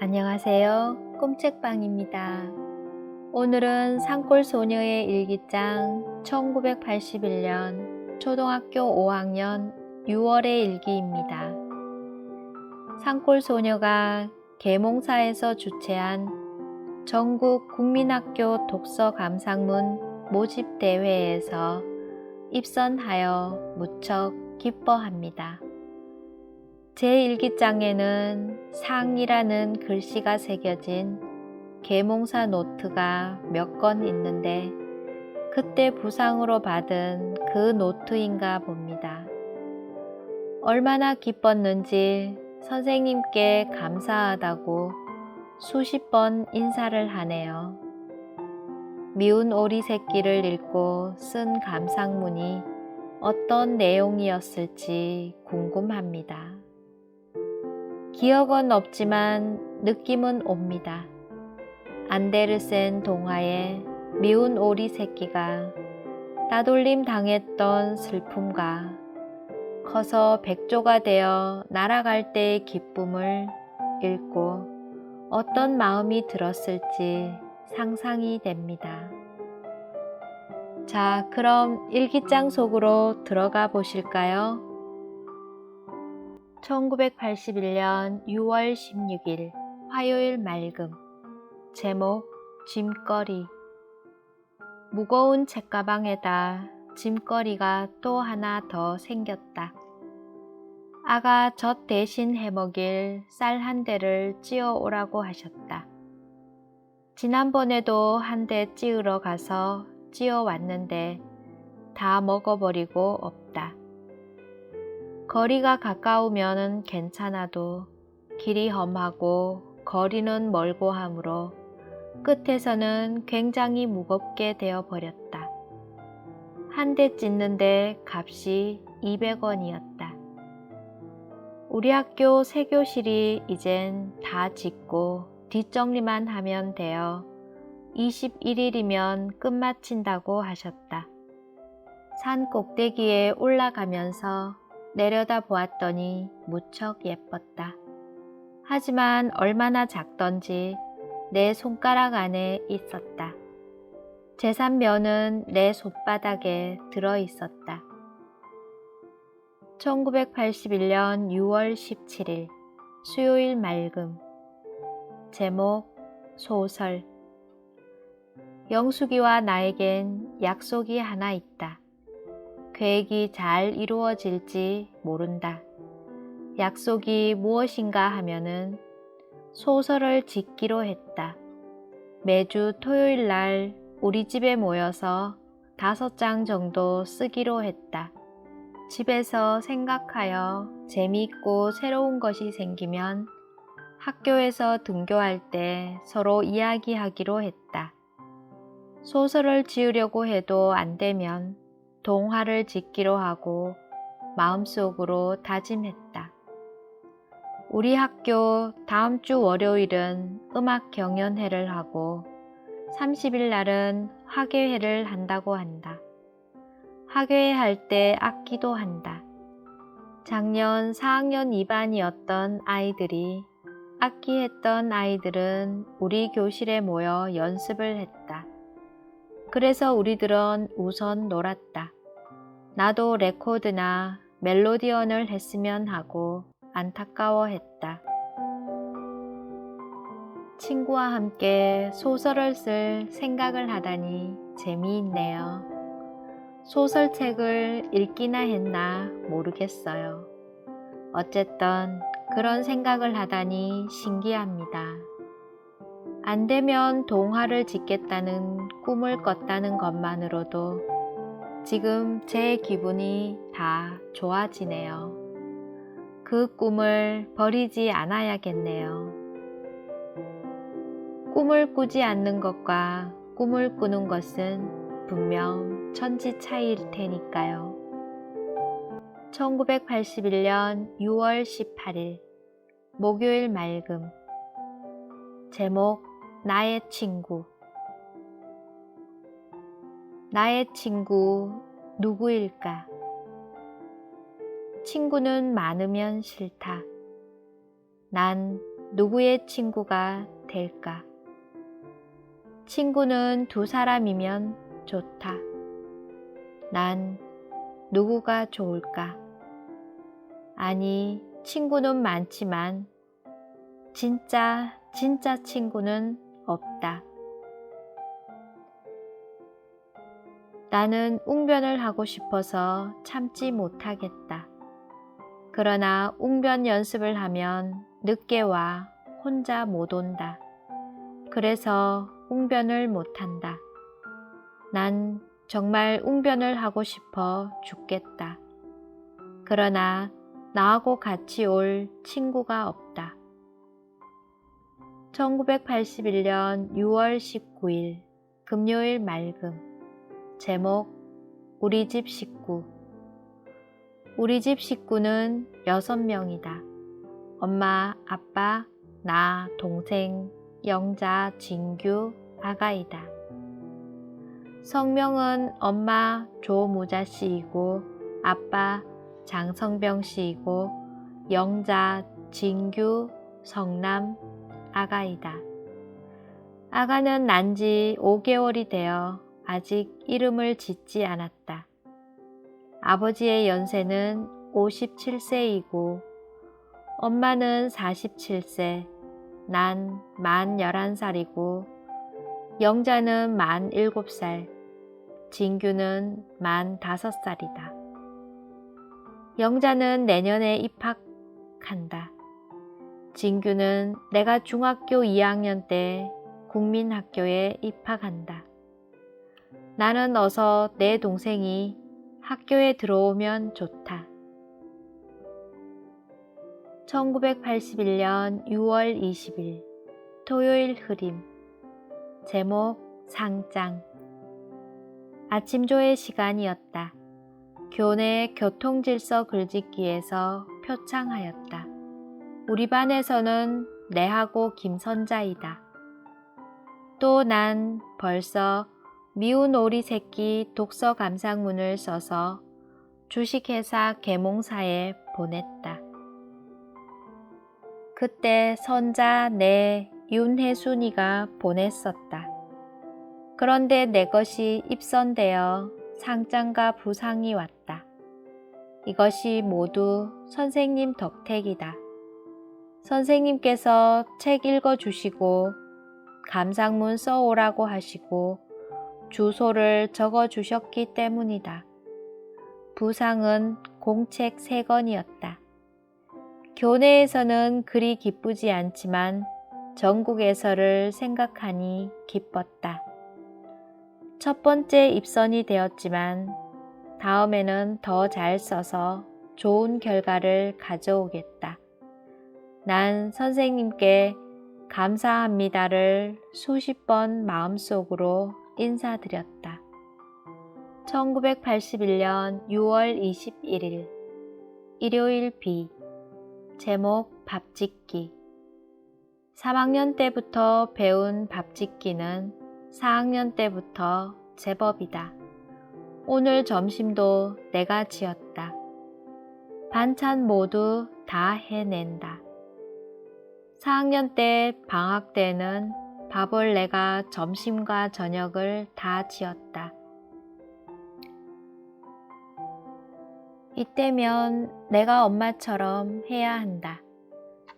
안녕하세요. 꿈책방입니다. 오늘은 산골 소녀의 일기장 1981년 초등학교 5학년 6월의 일기입니다. 산골 소녀가 계몽사에서 주최한 전국 국민학교 독서 감상문 모집 대회에서 입선하여 무척 기뻐합니다. 제 일기장에는 상이라는 글씨가 새겨진 계몽사 노트가 몇 건 있는데 그때 부상으로 받은 그 노트인가 봅니다. 얼마나 기뻤는지 선생님께 감사하다고 수십 번 인사를 하네요. 미운 오리 새끼를 읽고 쓴 감상문이 어떤 내용이었을지 궁금합니다. 기억은 없지만 느낌은 옵니다. 안데르센 동화의 미운 오리 새끼가 따돌림 당했던 슬픔과 커서 백조가 되어 날아갈 때의 기쁨을 읽고 어떤 마음이 들었을지 상상이 됩니다. 자, 그럼 일기장 속으로 들어가 보실까요? 1981년 6월 16일 화요일 맑음 제목 짐거리 무거운 책가방에다 짐거리가 또 하나 더 생겼다. 아가 젖 대신 해먹일 쌀 한 대를 찌어 오라고 하셨다. 지난번에도 한 대 찌으러 가서 찌어 왔는데 다 먹어버리고 없다. 거리가 가까우면 괜찮아도 길이 험하고 거리는 멀고 하므로 끝에서는 굉장히 무겁게 되어 버렸다. 한 대 찢는데 값이 200원이었다. 우리 학교 새 교실이 이젠 다 짓고 뒷정리만 하면 되어 21일이면 끝마친다고 하셨다. 산 꼭대기에 올라가면서 내려다 보았더니 무척 예뻤다. 하지만 얼마나 작던지 내 손가락 안에 있었다. 제산면은 내 손바닥에 들어 있었다. 1981년 6월 17일 수요일 맑음 제목 소설 영숙이와 나에겐 약속이 하나 있다. 계획이 잘 이루어질지 모른다. 약속이 무엇인가 하면은 소설을 짓기로 했다. 매주 토요일 날 우리 집에 모여서 다섯 장 정도 쓰기로 했다. 집에서 생각하여 재미있고 새로운 것이 생기면 학교에서 등교할 때 서로 이야기하기로 했다. 소설을 지으려고 해도 안 되면 동화를 짓기로 하고 마음속으로 다짐했다. 우리 학교 다음 주 월요일은 음악 경연회를 하고 30일 날은 학예회를 한다고 한다. 학예회 할 때 악기도 한다. 작년 4학년 2반이었던 아이들이 악기 했던 아이들은 우리 교실에 모여 연습을 했다. 그래서 우리들은 우선 놀았다. 나도 레코드나 멜로디언을 했으면 하고 안타까워했다. 친구와 함께 소설을 쓸 생각을 하다니 재미있네요. 소설책을 읽기나 했나 모르겠어요. 어쨌든 그런 생각을 하다니 신기합니다. 안 되면 동화를 짓겠다는 꿈을 꿨다는 것만으로도 지금 제 기분이 다 좋아지네요. 그 꿈을 버리지 않아야겠네요. 꿈을 꾸지 않는 것과 꿈을 꾸는 것은 분명 천지 차이일 테니까요. 1981년 6월 18일 목요일 맑음 제목 나의 친구 나의 친구 누구일까? 친구는 많으면 싫다. 난 누구의 친구가 될까? 친구는 두 사람이면 좋다. 난 누구가 좋을까? 아니, 친구는 많지만 진짜, 진짜 친구는 없다. 나는 웅변을 하고 싶어서 참지 못하겠다. 그러나 웅변 연습을 하면 늦게 와 혼자 못 온다. 그래서 웅변을 못한다. 난 정말 웅변을 하고 싶어 죽겠다. 그러나 나하고 같이 올 친구가 없다. 1981년 6월 19일 금요일 맑음 제목 우리 집 식구 우리 집 식구는 6명이다. 엄마, 아빠, 나, 동생, 영자, 진규, 아가이다. 성명은 엄마 조무자 씨이고 아빠 장성병 씨이고 영자, 진규, 성남, 아가이다. 아가는 난 지 5개월이 되어 아직 이름을 짓지 않았다. 아버지의 연세는 57세이고 엄마는 47세, 난 만 11살이고 영자는 만 7살, 진규는 만 5살이다. 영자는 내년에 입학한다. 진규는 내가 중학교 2학년 때 국민학교에 입학한다. 나는 어서 내 동생이 학교에 들어오면 좋다. 1981년 6월 20일 토요일 흐림 제목 상장 아침조회 시간이었다. 교내 교통질서 글짓기에서 표창하였다. 우리 반에서는 내하고 김선자이다. 또 난 벌써 미운 오리 새끼 독서 감상문을 써서 주식회사 계몽사에 보냈다. 그때 선자 내 윤혜순이가 보냈었다. 그런데 내 것이 입선되어 상장과 부상이 왔다. 이것이 모두 선생님 덕택이다. 선생님께서 책 읽어주시고 감상문 써오라고 하시고 주소를 적어 주셨기 때문이다. 부상은 공책 3권이었다. 교내에서는 그리 기쁘지 않지만 전국에서를 생각하니 기뻤다. 첫 번째 입선이 되었지만 다음에는 더 잘 써서 좋은 결과를 가져오겠다. 난 선생님께 감사합니다를 수십 번 마음속으로 인사드렸다. 1981년 6월 21일 일요일 비 제목 밥짓기 3학년 때부터 배운 밥짓기는 4학년 때부터 제법이다. 오늘 점심도 내가 지었다. 반찬 모두 다 해낸다. 4학년 때 방학 때는 밥을 내가 점심과 저녁을 다 지었다. 이때면 내가 엄마처럼 해야 한다.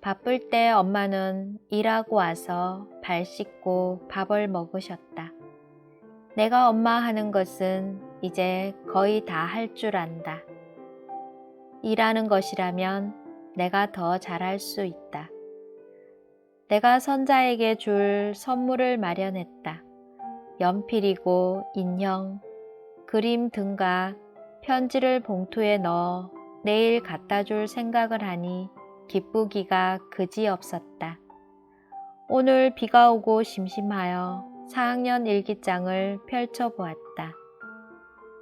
바쁠 때 엄마는 일하고 와서 발 씻고 밥을 먹으셨다. 내가 엄마 하는 것은 이제 거의 다 할 줄 안다. 일하는 것이라면 내가 더 잘할 수 있다. 내가 선자에게 줄 선물을 마련했다. 연필이고 인형, 그림 등과 편지를 봉투에 넣어 내일 갖다 줄 생각을 하니 기쁘기가 그지없었다. 오늘 비가 오고 심심하여 4학년 일기장을 펼쳐보았다.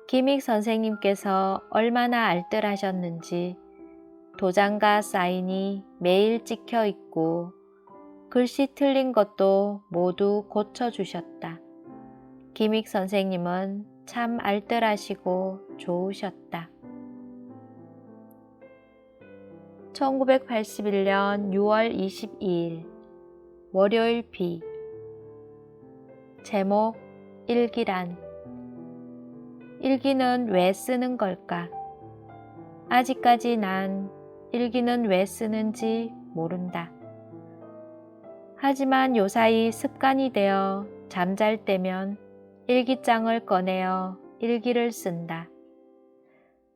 김익 선생님께서 얼마나 알뜰하셨는지 도장과 사인이 매일 찍혀 있고 글씨 틀린 것도 모두 고쳐주셨다. 김익 선생님은 참 알뜰하시고 좋으셨다. 1981년 6월 22일 월요일 비 제목 일기란 일기는 왜 쓰는 걸까? 아직까지 난 일기는 왜 쓰는지 모른다. 하지만 요사이 습관이 되어 잠잘 때면 일기장을 꺼내어 일기를 쓴다.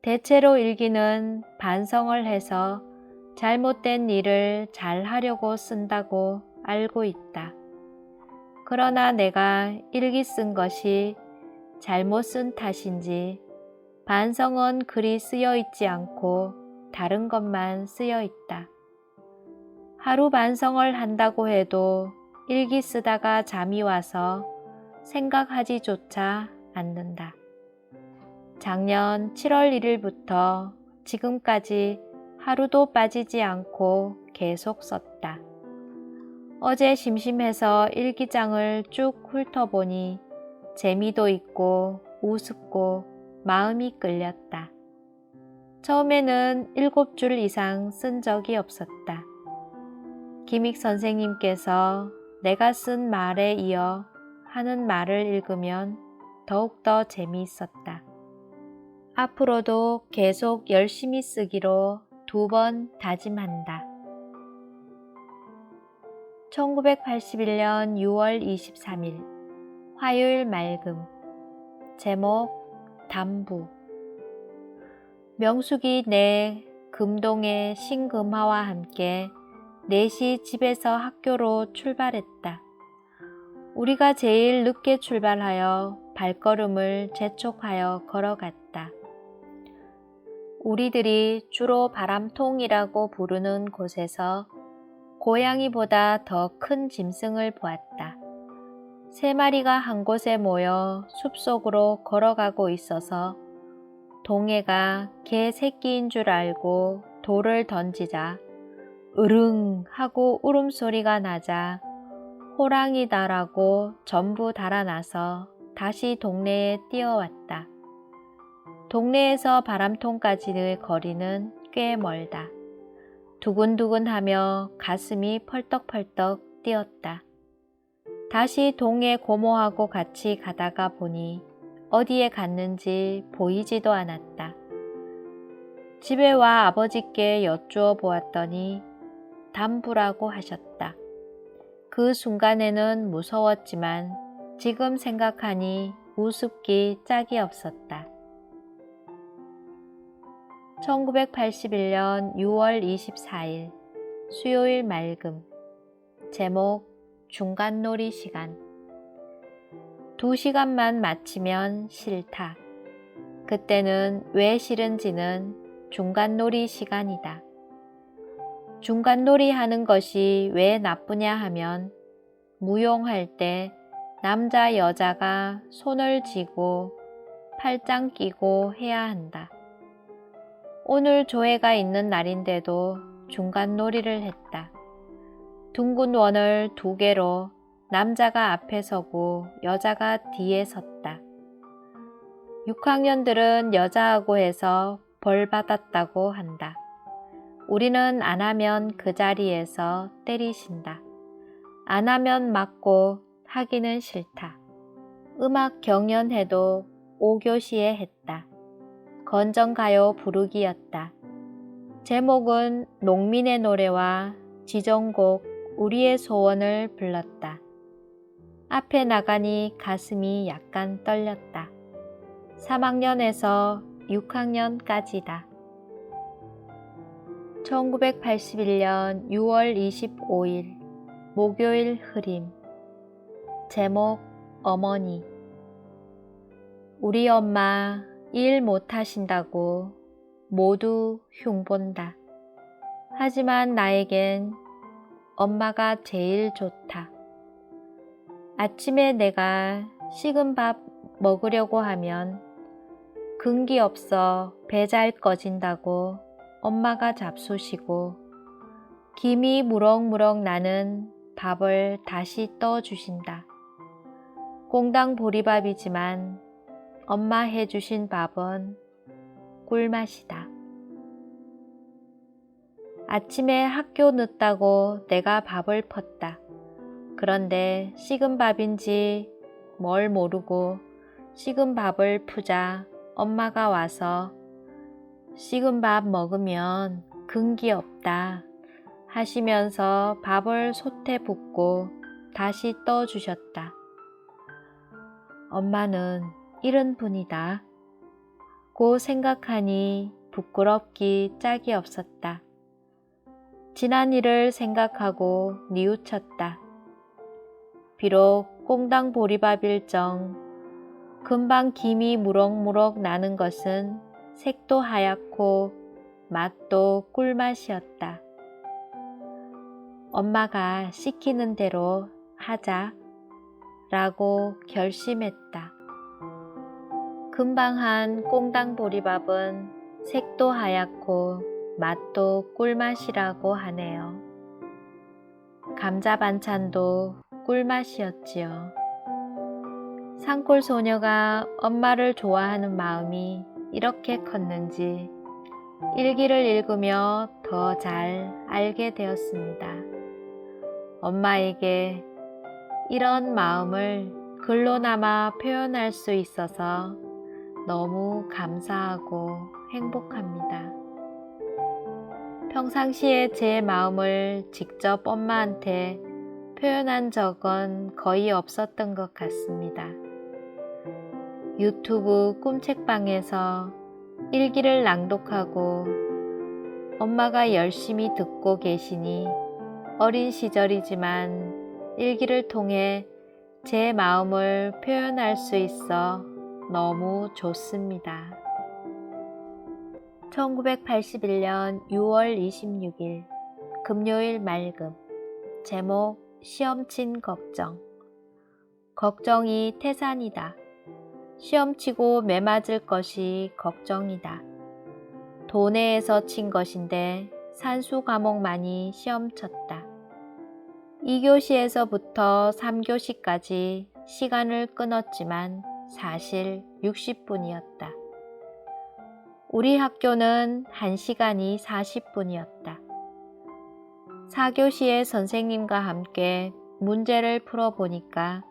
대체로 일기는 반성을 해서 잘못된 일을 잘 하려고 쓴다고 알고 있다. 그러나 내가 일기 쓴 것이 잘못 쓴 탓인지 반성은 글이 쓰여 있지 않고 다른 것만 쓰여 있다. 하루 반성을 한다고 해도 일기 쓰다가 잠이 와서 생각하지조차 않는다. 작년 7월 1일부터 지금까지 하루도 빠지지 않고 계속 썼다. 어제 심심해서 일기장을 쭉 훑어보니 재미도 있고 우습고 마음이 끌렸다. 처음에는 일곱 줄 이상 쓴 적이 없었다. 김익 선생님께서 내가 쓴 말에 이어 하는 말을 읽으면 더욱더 재미있었다. 앞으로도 계속 열심히 쓰기로 두 번 다짐한다. 1981년 6월 23일 화요일 맑음 제목 담부 명숙이 내 금동의 신금화와 함께 4시 집에서 학교로 출발했다. 우리가 제일 늦게 출발하여 발걸음을 재촉하여 걸어갔다. 우리들이 주로 바람통이라고 부르는 곳에서 고양이보다 더 큰 짐승을 보았다. 세 마리가 한 곳에 모여 숲속으로 걸어가고 있어서 동해가 개 새끼인 줄 알고 돌을 던지자 으릉 하고 울음소리가 나자 호랑이다라고 전부 달아나서 다시 동네에 뛰어왔다. 동네에서 바람통까지의 거리는 꽤 멀다. 두근두근하며 가슴이 펄떡펄떡 뛰었다. 다시 동해 고모하고 같이 가다가 보니 어디에 갔는지 보이지도 않았다. 집에 와 아버지께 여쭈어 보았더니 담부라고 하셨다. 그 순간에는 무서웠지만 지금 생각하니 우습기 짝이 없었다. 1981년 6월 24일 수요일 맑음 제목 중간놀이 시간 두 시간만 마치면 싫다. 그때는 왜 싫은지는 중간놀이 시간이다. 중간놀이 하는 것이 왜 나쁘냐 하면 무용할 때 남자 여자가 손을 쥐고 팔짱 끼고 해야 한다. 오늘 조회가 있는 날인데도 중간놀이를 했다. 둥근 원을 두 개로 남자가 앞에 서고 여자가 뒤에 섰다. 6학년들은 여자하고 해서 벌 받았다고 한다. 우리는 안 하면 그 자리에서 때리신다. 안 하면 맞고 하기는 싫다. 음악 경연해도 5교시에 했다. 건전가요 부르기였다. 제목은 농민의 노래와 지정곡 우리의 소원을 불렀다. 앞에 나가니 가슴이 약간 떨렸다. 3학년에서 6학년까지다. 1981년 6월 25일 목요일 흐림 제목 어머니 우리 엄마 일 못하신다고 모두 흉본다. 하지만 나에겐 엄마가 제일 좋다. 아침에 내가 식은 밥 먹으려고 하면 근기 없어 배 잘 꺼진다고 엄마가 잡수시고 김이 무럭무럭 나는 밥을 다시 떠주신다. 꽁당 보리밥이지만 엄마 해주신 밥은 꿀맛이다. 아침에 학교 늦다고 내가 밥을 펐다. 그런데 식은 밥인지 뭘 모르고 식은 밥을 푸자 엄마가 와서 식은 밥 먹으면 근기 없다 하시면서 밥을 솥에 붓고 다시 떠주셨다. 엄마는 이런 분이다. 고 생각하니 부끄럽기 짝이 없었다. 지난 일을 생각하고 뉘우쳤다. 비록 꽁당 보리밥일 정 금방 김이 무럭무럭 나는 것은 색도 하얗고 맛도 꿀맛이었다. 엄마가 시키는 대로 하자 라고 결심했다. 금방 한 꽁당 보리밥은 색도 하얗고 맛도 꿀맛이라고 하네요. 감자 반찬도 꿀맛이었지요. 산골 소녀가 엄마를 좋아하는 마음이 이렇게 컸는지 일기를 읽으며 더 잘 알게 되었습니다. 엄마에게 이런 마음을 글로나마 표현할 수 있어서 너무 감사하고 행복합니다. 평상시에 제 마음을 직접 엄마한테 표현한 적은 거의 없었던 것 같습니다. 유튜브 꿈책방에서 일기를 낭독하고 엄마가 열심히 듣고 계시니 어린 시절이지만 일기를 통해 제 마음을 표현할 수 있어 너무 좋습니다. 1981년 6월 26일 금요일 맑음 제목 시험친 걱정 걱정이 태산이다. 시험 치고 매맞을 것이 걱정이다. 도내에서 친 것인데 산수 과목만이 시험 쳤다. 2교시에서부터 3교시까지 시간을 끊었지만 사실 60분이었다. 우리 학교는 1시간이 40분이었다. 4교시의 선생님과 함께 문제를 풀어보니까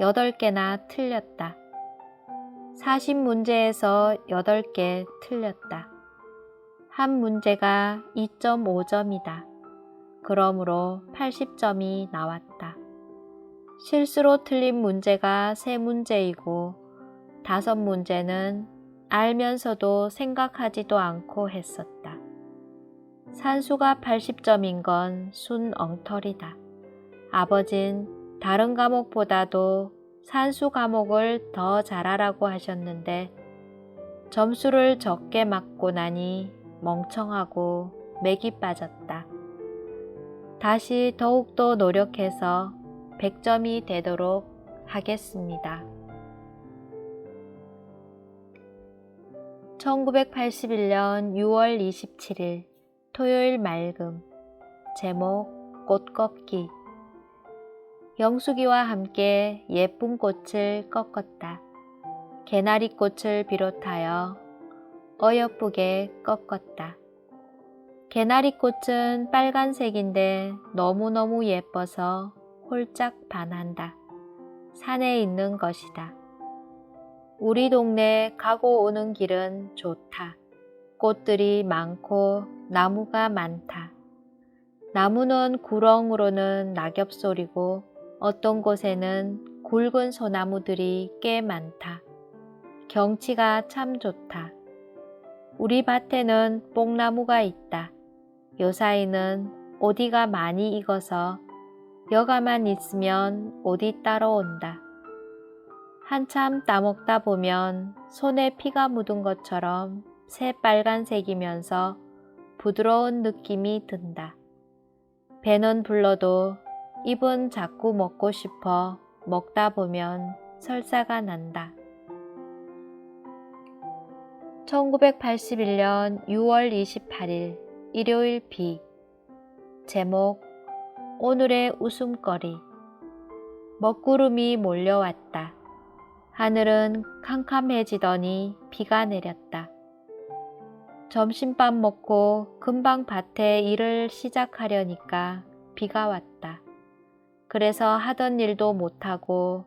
8개나 틀렸다. 40문제에서 8개 틀렸다. 한 문제가 2.5점이다. 그러므로 80점이 나왔다. 실수로 틀린 문제가 3문제이고 5문제는 알면서도 생각하지도 않고 했었다. 산수가 80점인 건 순 엉터리다. 아버진 다른 과목보다도 산수 과목을 더 잘하라고 하셨는데 점수를 적게 맞고 나니 멍청하고 맥이 빠졌다. 다시 더욱더 노력해서 100점이 되도록 하겠습니다. 1981년 6월 27일 토요일 맑음 제목 꽃꺾기 영숙이와 함께 예쁜 꽃을 꺾었다. 개나리 꽃을 비롯하여 어여쁘게 꺾었다. 개나리 꽃은 빨간색인데 너무너무 예뻐서 홀짝 반한다. 산에 있는 것이다. 우리 동네 가고 오는 길은 좋다. 꽃들이 많고 나무가 많다. 나무는 구렁으로는 낙엽 소리고 어떤 곳에는 굵은 소나무들이 꽤 많다. 경치가 참 좋다. 우리 밭에는 뽕나무가 있다. 요사이는 오디가 많이 익어서 여가만 있으면 오디 따라온다. 한참 따먹다 보면 손에 피가 묻은 것처럼 새 빨간색이면서 부드러운 느낌이 든다. 배는 불러도 입은 자꾸 먹고 싶어 먹다 보면 설사가 난다. 1981년 6월 28일 일요일 비 제목 오늘의 웃음거리 먹구름이 몰려왔다. 하늘은 캄캄해지더니 비가 내렸다. 점심밥 먹고 금방 밭에 일을 시작하려니까 비가 왔다. 그래서 하던 일도 못하고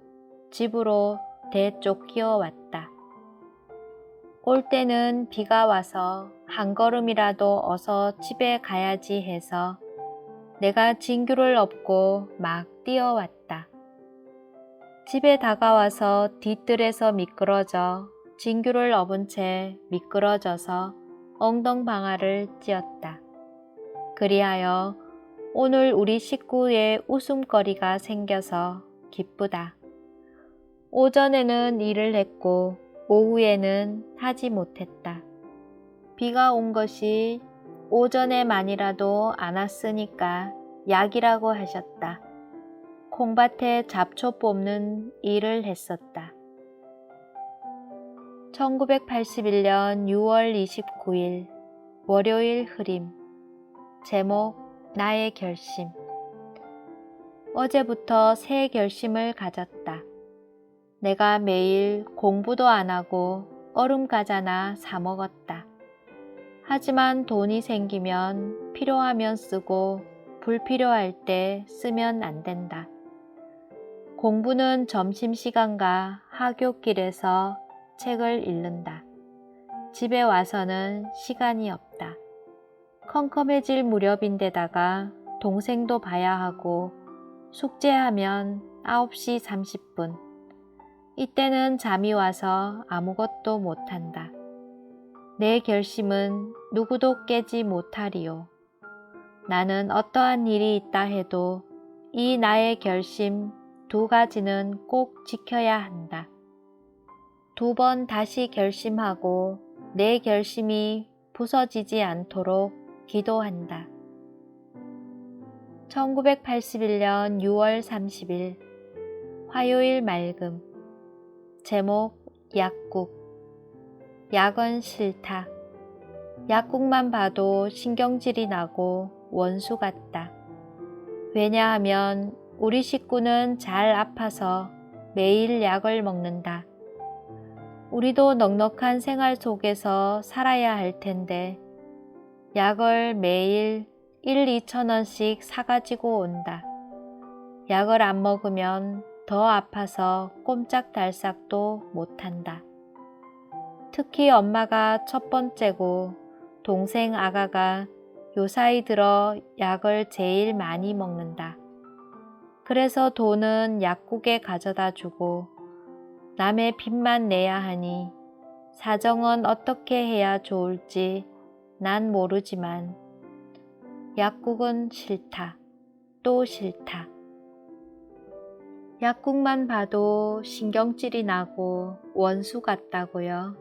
집으로 대쫓기어 왔다. 올 때는 비가 와서 한 걸음이라도 어서 집에 가야지 해서 내가 진규를 업고 막 뛰어왔다. 집에 다가와서 뒤뜰에서 미끄러져 진규를 업은 채 미끄러져서 엉덩방아를 찧었다. 그리하여 오늘 우리 식구의 웃음거리가 생겨서 기쁘다. 오전에는 일을 했고 오후에는 하지 못했다. 비가 온 것이 오전에만이라도 안 왔으니까 약이라고 하셨다. 콩밭에 잡초 뽑는 일을 했었다. 1981년 6월 29일 월요일 흐림 제목 나의 결심 어제부터 새 결심을 가졌다. 내가 매일 공부도 안 하고 얼음 과자나 사 먹었다. 하지만 돈이 생기면 필요하면 쓰고 불필요할 때 쓰면 안 된다. 공부는 점심시간과 하굣길에서 책을 읽는다. 집에 와서는 시간이 없다. 컴컴해질 무렵인데다가 동생도 봐야 하고 숙제하면 9시 30분. 이때는 잠이 와서 아무것도 못한다. 내 결심은 누구도 깨지 못하리요. 나는 어떠한 일이 있다 해도 이 나의 결심 두 가지는 꼭 지켜야 한다. 두 번 다시 결심하고 내 결심이 부서지지 않도록 기도한다. 1981년 6월 30일 화요일 맑음 제목 약국 약은 싫다. 약국만 봐도 신경질이 나고 원수 같다. 왜냐하면 우리 식구는 잘 아파서 매일 약을 먹는다. 우리도 넉넉한 생활 속에서 살아야 할 텐데 약을 매일 1, 2천 원씩 사가지고 온다. 약을 안 먹으면 더 아파서 꼼짝달싹도 못한다. 특히 엄마가 첫 번째고 동생 아가가 요사이 들어 약을 제일 많이 먹는다. 그래서 돈은 약국에 가져다 주고 남의 빚만 내야 하니 사정은 어떻게 해야 좋을지 난 모르지만 약국은 싫다. 또 싫다. 약국만 봐도 신경질이 나고 원수 같다고요.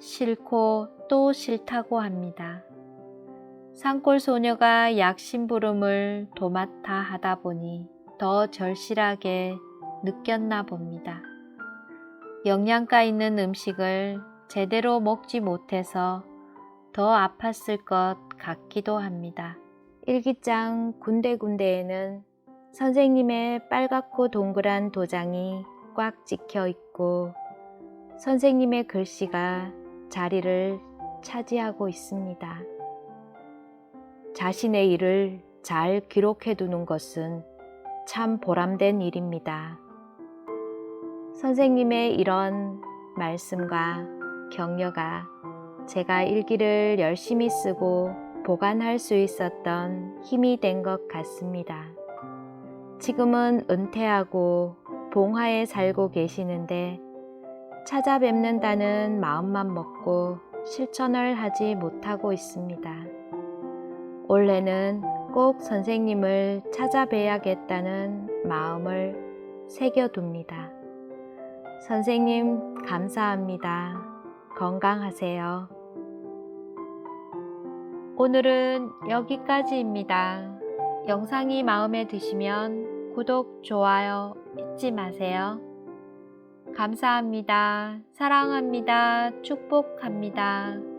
싫고 또 싫다고 합니다. 산골 소녀가 약심 부름을 도맡아 하다 보니 더 절실하게 느꼈나 봅니다. 영양가 있는 음식을 제대로 먹지 못해서 더 아팠을 것 같기도 합니다. 일기장 군데군데에는 선생님의 빨갛고 동그란 도장이 꽉 찍혀 있고 선생님의 글씨가 자리를 차지하고 있습니다. 자신의 일을 잘 기록해 두는 것은 참 보람된 일입니다. 선생님의 이런 말씀과 격려가 제가 일기를 열심히 쓰고 보관할 수 있었던 힘이 된 것 같습니다. 지금은 은퇴하고 봉화에 살고 계시는데 찾아뵙는다는 마음만 먹고 실천을 하지 못하고 있습니다. 올해는 꼭 선생님을 찾아뵈야겠다는 마음을 새겨둡니다. 선생님, 감사합니다. 건강하세요. 오늘은 여기까지입니다. 영상이 마음에 드시면 구독, 좋아요 잊지 마세요. 감사합니다. 사랑합니다. 축복합니다.